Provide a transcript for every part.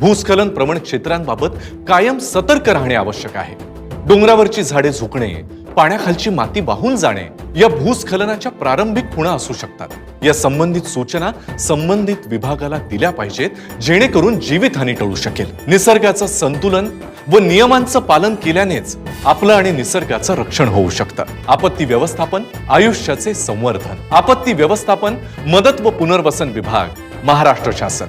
भूस्खलन प्रवण क्षेत्रांबाबत कायम सतर्क राहणे आवश्यक आहे. डोंगरावरची झाडे झुकणे पाण्याखालची माती वाहून जाणे या भूस्खलनाच्या प्रारंभिक खुणा असू शकतात. या संबंधित सूचना संबंधित विभागाला दिल्या पाहिजेत जेणेकरून जीवितहानी टळू शकेल. निसर्गाचं संतुलन व नियमांचं पालन केल्यानेच आपलं आणि निसर्गाचं रक्षण होऊ शकतं. आपत्ती व्यवस्थापन आयुष्याचे संवर्धन. आपत्ती व्यवस्थापन मदत व पुनर्वसन विभाग महाराष्ट्र शासन.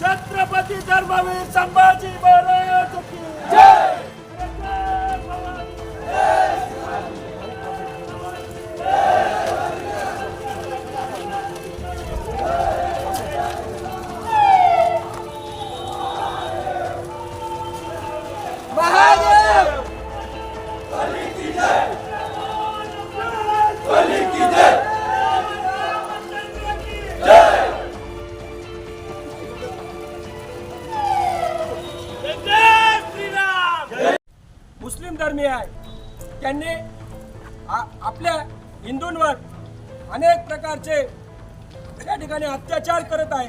छत्रपती धर्मवीर संभाजी महाराज. मुस्लिम आहे. त्यांनी आ- आपल्या हिंदूंवर अनेक प्रकारचे त्या ठिकाणी अत्याचार करत आहे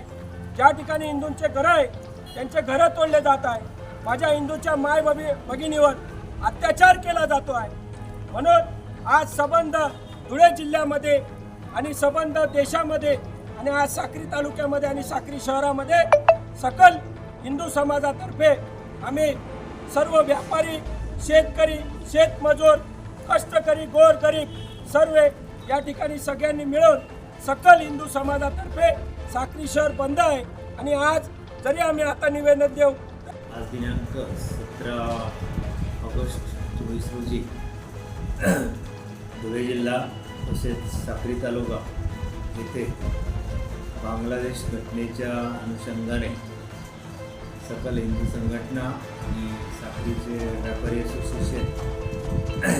ज्या ठिकाणी हिंदूंचे घर आहे त्यांचे घरं तोडले जात आहे. माझ्या हिंदूच्या माय बबी भगिनीवर अत्याचार केला जातो आहे. म्हणून आज संबंध धुळे जिल्ह्यामध्ये आणि संबंध देशामध्ये आणि आज साक्री तालुक्यामध्ये आणि साक्री शहरामध्ये सकल हिंदू समाजातर्फे आम्ही सर्व व्यापारी शेतकरी शेतमजूर कष्टकरी गोरगरीब सर्व या ठिकाणी सगळ्यांनी मिळून सकल हिंदू समाजातर्फे साक्री शहर बंद आहे. आणि आज जरी आम्ही आता निवेदन देऊ आज दिनांक सतरा ऑगस्ट चोवीस रोजी धुळे जिल्हा तसेच साक्री तालुका येथे बांगलादेश घटनेच्या अनुषंगाने सकल हिंदू संघटना आणि साखरीचे व्यापारी असोसिएशन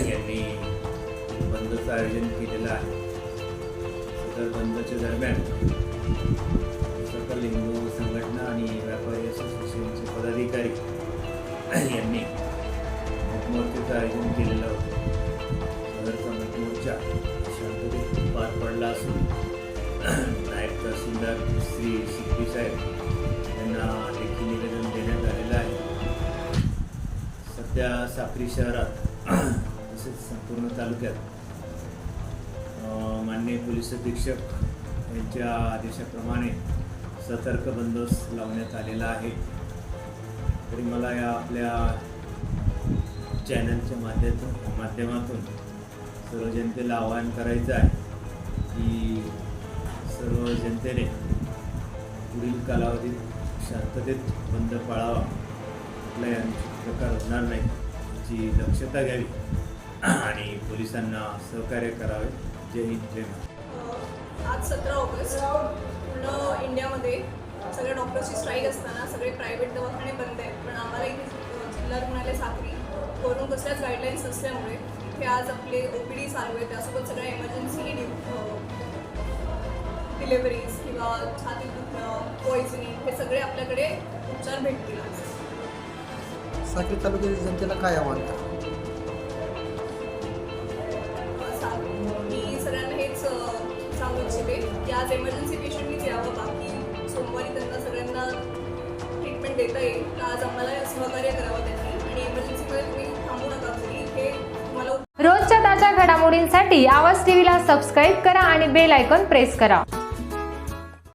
यांनी बंदचं आयोजन केलेलं आहे. सदर बंदच्या दरम्यान सकल हिंदू संघटना आणि व्यापारी असोसिएशनचे पदाधिकारी यांनी मोर्चाचं आयोजन केलेलं होतं. सदरचा मोर्चा शांततेत पार पडला असून नायब तहसीलदार श्री सिक्की साहेब यांना लेखी निवेदन देण्यात आलेलं आहे. सध्या साक्री शहरात तसेच संपूर्ण तालुक्यात माननीय पोलीस अधीक्षक यांच्या आदेशाप्रमाणे सतर्क बंदोबस्त लावण्यात आलेला आहे. तरी मला या आपल्या चॅनलच्या माध्यमातून माध्यमातून सर्व जनतेला आवाहन करायचं आहे की सर्व जनतेने पुढील कालावधीत शांततेत बंद पाळावा. कुठलाही अनुचित प्रकार होणार नाही. याची दक्षता घ्यावी. आणि पोलिसांना सहकार्य करावे. जय हिंद जय महाराज आज सतरा ऑगस्ट पूर्ण इंडियामध्ये सगळ्या डॉक्टर्सची स्ट्राईक असताना सगळे प्रायव्हेट दवाखाने बंद आहेत. पण आम्हाला इथे जिल्हा रुग्णालय साखरी करून कसल्याच गाईडलाईन्स नसल्यामुळे इथे आज आपले ओ पी डी चालू आहे त्यासोबत सगळ्या इमर्जन्सी डिलेवरीज किंवा छाती दुखणं पॉइझनिंग हे सगळे आपल्याकडे उपचार भेटतील. साखर तालुक्यातील जनतेला काय आव्हान? सा- मी सगळ्यांना हेच सांगू इच्छिते की आज एमर्जन्सी पेशंटनीच यावं बाकी सोमवारी त्यांना सगळ्यांना ट्रीटमेंट देता येईल. तर आज आम्हाला सहकार्य करावं त्यांनी आणि एमर्जन्सीमध्ये तुम्ही थांबू नका घरी. हे तुम्हाला रोजच्या ताज्या घडामोडींसाठी आवाज टीव्हीला सबस्क्राईब करा आणि बेल आयकॉन प्रेस करा.